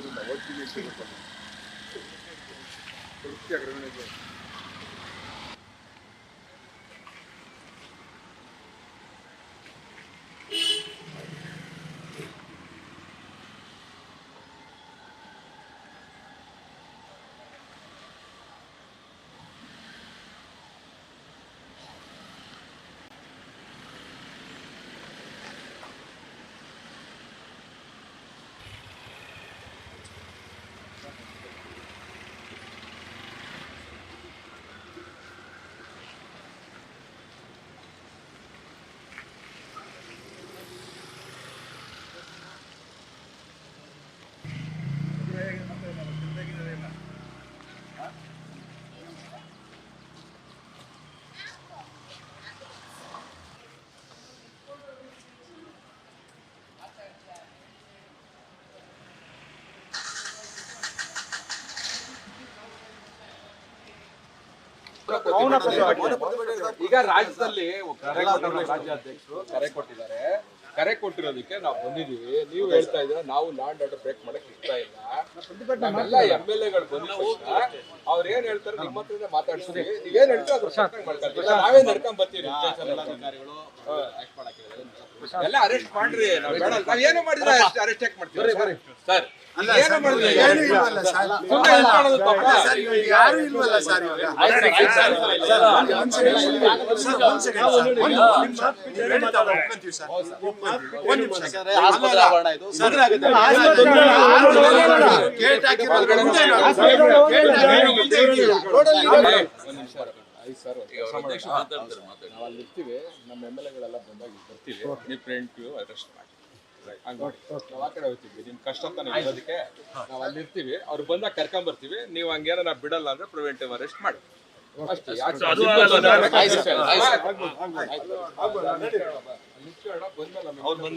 ಹೋಗ್ತೀನಿ ಹೋಗ್ತೀನಿ ಅಗ್ರಮಣೆ ಈಗ ರಾಜ್ಯದಲ್ಲಿ ಕರೆ ಕೊಟ್ಟಿರೋ ರಾಜ್ಯಾಧ್ಯಕ್ಷರು ಕರೆ ಕೊಟ್ಟಿದ್ದಾರೆ. ಕರೆ ಕೊಟ್ಟಿರೋದಕ್ಕೆ ನಾವು ಬಂದಿದೀವಿ ನೀವು ಹೇಳ್ತಾ ಇದ್ರೆ ನಾವು ಲ್ಯಾಂಡ್ ಆರ್ಡರ್ ಬ್ರೇಕ್ ಮಾಡಕ್ ಇಷ್ಟ ಇಲ್ಲ. ನಮ್ಮೆಲ್ಲ ಎಂ ಎಲ್ ಎಗಳು ಬಂದು ಅವ್ರು ಏನ್ ಹೇಳ್ತಾರೆ ನಿಮ್ಮ ಹತ್ರ ಮಾತಾಡ್ತೀವಿ. ನೀವೇನ್ ಹೇಳ್ತೀವಿ ಅದ್ರ ನಾವೇ ನಡ್ಕೊಂಡ್ ಬರ್ತೀವಿ ಎಲ್ಲ ಅರೆಸ್ಟ್ ಮಾಡ್ರಿ. ನಾವ್ ಏನು ಮಾಡಿದ್ರೆ ಅರೆಸ್ಟ್ ಯಾಕೆ ಮಾಡ್ತೀವಿ ಸರ್. ಯಾರು ಇಲ್ವಲ್ಲ ಸರ್ ಇವಾಗ. ನೀವು. ಅಲ್ಲ, ಇರ್ತೀವಿ ನಮ್ಮ ಎಂ ಎಲ್ ಎಗಳೆಲ್ಲ ಬಂದಾಗ ಬರ್ತೀವಿ ನೀವು ಅರೆಸ್ಟ್ ಮಾಡಿ. ನಾವ್ ಆ ಕಡೆ ಹೋಗ್ತೀವಿ ನಿಮ್ ಕಷ್ಟ ತಾನೇ ಇರೋದಕ್ಕೆ ನಾವ್ ಅಲ್ಲಿ ಇರ್ತೀವಿ ಅವ್ರು ಬಂದಾಗ ಕರ್ಕೊಂಡ್ ಬರ್ತೀವಿ ನೀವು ಹಂಗೇನ ನಾವು ಬಿಡಲ್ಲ ಅಂದ್ರೆ ಪ್ರಿವೆಂಟಿವ್ ಅರೆಸ್ಟ್ ಮಾಡಿ ಅಷ್ಟೇ ಯಾಕೆ ಬಂದ್ಮೇಲೆ